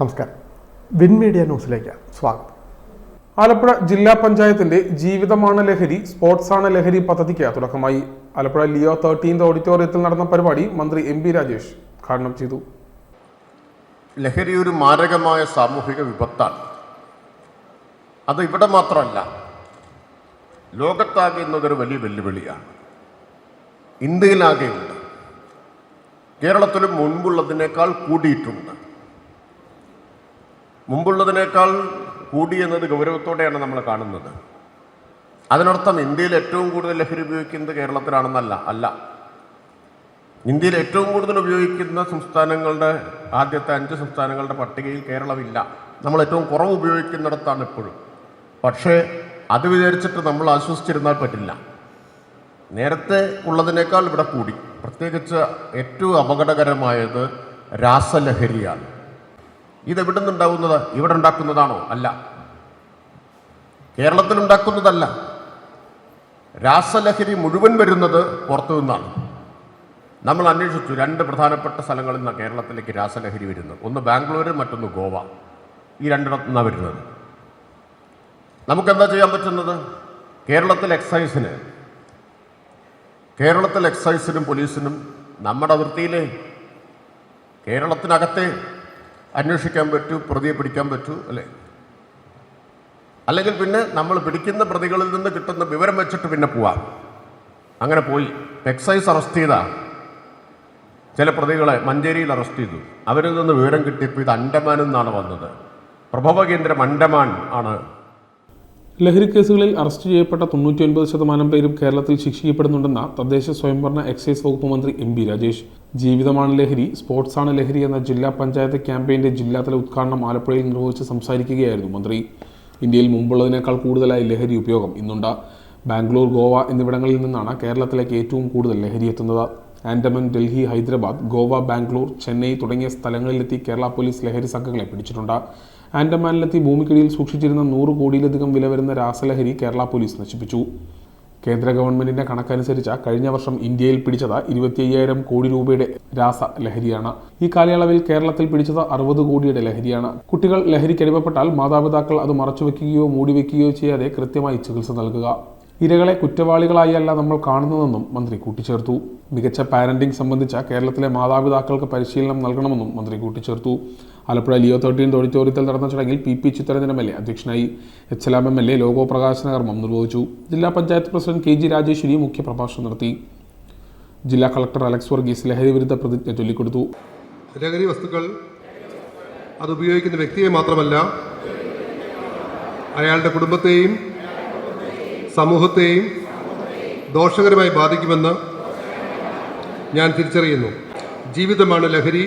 നമസ്കാരം. Win media ന്യൂസിലേക്ക് സ്വാഗതം. ആലപ്പുഴ ജില്ലാ പഞ്ചായത്തിന്റെ ജീവിതമാണ് ലഹരി സ്പോർട്സ് ആണ് ലഹരി പദ്ധതിക്ക് തുടക്കമായി. ആലപ്പുഴ ലിയോ തേർട്ടീൻത് ഓഡിറ്റോറിയത്തിൽ നടന്ന പരിപാടി മന്ത്രി എം പി രാജേഷ് ഉദ്ഘാടനം ചെയ്തു. ലഹരി ഒരു മാരകമായ സാമൂഹിക വിപത്താണ്. അത് ഇവിടെ മാത്രമല്ല ലോകത്താകെ ഇന്നതൊരു വലിയ വെല്ലുവിളിയാണ്. ഇന്ത്യയിലാകെയുണ്ട്. കേരളത്തിലും മുൻപുള്ളതിനേക്കാൾ കൂടിയിട്ടുണ്ട്. മുമ്പുള്ളതിനേക്കാൾ കൂടിയെന്നത് ഗൗരവത്തോടെയാണ് നമ്മൾ കാണുന്നത്. അതിനർത്ഥം ഇന്ത്യയിൽ ഏറ്റവും കൂടുതൽ ലഹരി ഉപയോഗിക്കുന്നത് കേരളത്തിലാണെന്നല്ല അല്ല. ഇന്ത്യയിൽ ഏറ്റവും കൂടുതൽ ഉപയോഗിക്കുന്ന സംസ്ഥാനങ്ങളുടെ ആദ്യത്തെ അഞ്ച് സംസ്ഥാനങ്ങളുടെ പട്ടികയിൽ കേരളമില്ല. നമ്മൾ ഏറ്റവും കുറവ് ഉപയോഗിക്കുന്നിടത്താണ് ഇപ്പോഴും. പക്ഷേ അത് വിചാരിച്ചിട്ട് നമ്മൾ ആശ്വസിച്ചിരുന്നാൽ പറ്റില്ല. നേരത്തെ ഉള്ളതിനേക്കാൾ ഇവിടെ കൂടി. പ്രത്യേകിച്ച് ഏറ്റവും അപകടകരമായത് രാസലഹരിയാണ്. ഇതെവിടെ നിന്നുണ്ടാവുന്നത് ഇവിടെ ഉണ്ടാക്കുന്നതാണോ അല്ല. കേരളത്തിൽ ഉണ്ടാക്കുന്നതല്ല രാസലഹരി മുഴുവൻ വരുന്നത് പുറത്തു നിന്നാണ്. നമ്മൾ അന്വേഷിച്ചു. രണ്ട് പ്രധാനപ്പെട്ട സ്ഥലങ്ങളിൽ നിന്നാണ് കേരളത്തിലേക്ക് രാസലഹരി വരുന്നത്. ഒന്ന് ബാംഗ്ലൂർ മറ്റൊന്ന് ഗോവ. ഈ രണ്ടിടത്തു നിന്നാണ് വരുന്നത്. നമുക്കെന്താ ചെയ്യാൻ പറ്റുന്നത്? കേരളത്തിൽ എക്സൈസിന് കേരളത്തിൽ എക്സൈസിനും പോലീസിനും നമ്മുടെ അതിർത്തിയിലെ കേരളത്തിനകത്തെ അന്വേഷിക്കാൻ പറ്റൂ പ്രതിയെ പിടിക്കാൻ പറ്റൂ അല്ലേ? അല്ലെങ്കിൽ പിന്നെ നമ്മൾ പിടിക്കുന്ന പ്രതികളിൽ നിന്ന് കിട്ടുന്ന വിവരം വെച്ചിട്ട് പിന്നെ പോവാം. അങ്ങനെ പോയി. എക്സൈസ് അറസ്റ്റ് ചെയ്ത ചില പ്രതികളെ മഞ്ചേരിയിൽ അറസ്റ്റ് ചെയ്തു. അവരിൽ നിന്ന് വിവരം കിട്ടിയപ്പോൾ ഇത് അണ്ടമാനിൽ നിന്നാണ് വന്നത്. പ്രഭവ കേന്ദ്രം അണ്ടമാൻ ആണ്. ലഹരി കേസുകളിൽ അറസ്റ്റ് ചെയ്യപ്പെട്ട തൊണ്ണൂറ്റി ഒൻപത് ശതമാനം പേരും കേരളത്തിൽ ശിക്ഷിക്കപ്പെടുന്നുണ്ടെന്ന തദ്ദേശ സ്വയംഭരണ എക്സൈസ് വകുപ്പ് മന്ത്രി എം ബി രാജേഷ്. ജീവിതമാണ് ലഹരി സ്പോർട്സാണ് ലഹരി എന്ന ജില്ലാ പഞ്ചായത്ത് ക്യാമ്പയിന്റെ ജില്ലാതല ഉദ്ഘാടനം ആലപ്പുഴയിൽ നിർവഹിച്ച് സംസാരിക്കുകയായിരുന്നു മന്ത്രി. ഇന്ത്യയിൽ മുമ്പുള്ളതിനേക്കാൾ കൂടുതലായി ലഹരി ഉപയോഗം ഇന്നുണ്ട്. ബാംഗ്ലൂർ ഗോവ എന്നിവിടങ്ങളിൽ നിന്നാണ് കേരളത്തിലേക്ക് ഏറ്റവും കൂടുതൽ ലഹരി എത്തുന്നത്. ആൻഡമൻ ഡൽഹി ഹൈദരാബാദ് ഗോവ ബാംഗ്ലൂർ ചെന്നൈ തുടങ്ങിയ സ്ഥലങ്ങളിലെത്തി കേരള പോലീസ് ലഹരി സംഘങ്ങളെ പിടിച്ചിട്ടുണ്ട്. ആൻഡമാനിലെത്തി ഭൂമിക്കടിയിൽ സൂക്ഷിച്ചിരുന്ന നൂറ് കോടിയിലധികം വില വരുന്ന രാസലഹരി കേരള പോലീസ് നശിപ്പിച്ചു. കേന്ദ്ര ഗവൺമെന്റിന്റെ കണക്കനുസരിച്ച് കഴിഞ്ഞ വർഷം ഇന്ത്യയിൽ പിടിച്ചത് ഇരുപത്തി അയ്യായിരം കോടി രൂപയുടെ രാസ ലഹരിയാണ്. ഈ കാലയളവിൽ കേരളത്തിൽ പിടിച്ചത് അറുപത് കോടിയുടെ ലഹരിയാണ്. കുട്ടികൾ ലഹരിക്കടിമപ്പെട്ടാൽ മാതാപിതാക്കൾ അത് മറച്ചുവെക്കുകയോ മൂടിവെക്കുകയോ ചെയ്യാതെ കൃത്യമായി ചികിത്സ നൽകുക. ഇരകളെ കുറ്റവാളികളായല്ല നമ്മൾ കാണുന്നതെന്നും മന്ത്രി കൂട്ടിച്ചേർത്തു. മികച്ച പാരന്റിംഗ് സംബന്ധിച്ച കേരളത്തിലെ മാതാപിതാക്കൾക്ക് പരിശീലനം നൽകണമെന്നും മന്ത്രി കൂട്ടിച്ചേർത്തു. ആലപ്പുഴ ലിയോ തേർട്ടീൻ ഓഡിറ്റോറിയത്തിൽ നടന്ന ചടങ്ങിൽ P P Chittaranjan M L A അധ്യക്ഷനായി. H L M L A logo പ്രകാശന കർമ്മം നിർവഹിച്ചു. ജില്ലാ panchayat president K G Rajeshwari മുഖ്യപ്രഭാഷണം നടത്തി. ജില്ലാ കളക്ടർ അലക്സ് വർഗീസ് ലഹരി വിരുദ്ധ പ്രതിജ്ഞ ചൊല്ലിക്കൊടുത്തു. ലഹരി വസ്തുക്കൾ അത് ഉപയോഗിക്കുന്ന വ്യക്തിയെ മാത്രമല്ല അയാളുടെ കുടുംബത്തെയും സമൂഹത്തെയും ദോഷകരമായി ബാധിക്കുമെന്ന് ഞാൻ തിരിച്ചറിയുന്നു. ജീവിതമാണ് ലഹരി.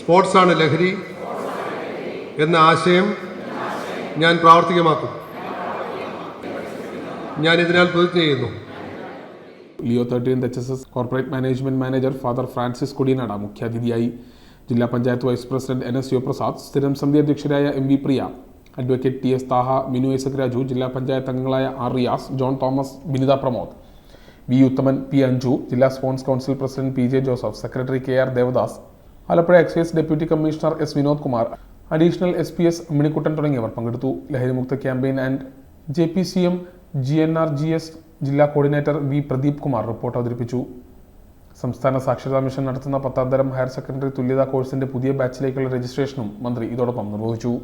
സ്പോർട്സാണ് ലഹരി എന്ന ആശയം ഞാൻ പ്രാവർത്തികമാക്കും. ഞാൻ ഇതിനാൽ പ്രതിജ്ഞ ചെയ്യുന്നു. Leo thirteen H S S corporate management manager father Francis Kodiyanada മുഖ്യാതിഥിയായി ജില്ലാ panchayat vice president N S Sivaprasad സ്ഥിരം സമിതി അധ്യക്ഷരായ M V Priya advocate T S Thaha Minu S Raju ജില്ലാ പഞ്ചായത്ത് അംഗങ്ങളായ R Riyas John Thomas Binitha Pramod. V Uthaman P Anju ജില്ലാ sports council president P J Joseph secretary K R Devadas Alappuzha excise deputy commissioner S Vinod Kumar additional S P S Manikuttan തുടങ്ങിയവർ പങ്കെടുത്തു. ലഹരിമുക്ത campaign and J P C M G N R G S ജില്ലാ coordinator V Pradeep Kumar report അവതരിപ്പിച്ചു. സംസ്ഥാന സാക്ഷരതാ mission നടത്തുന്ന പത്താം തരം higher secondary തുല്യതാ കോഴ്സിന്റെ പുതിയ ബാച്ചിലേക്കുള്ള രജിസ്ട്രേഷനും മന്ത്രി ഇതോടൊപ്പം നിർവഹിച്ചു.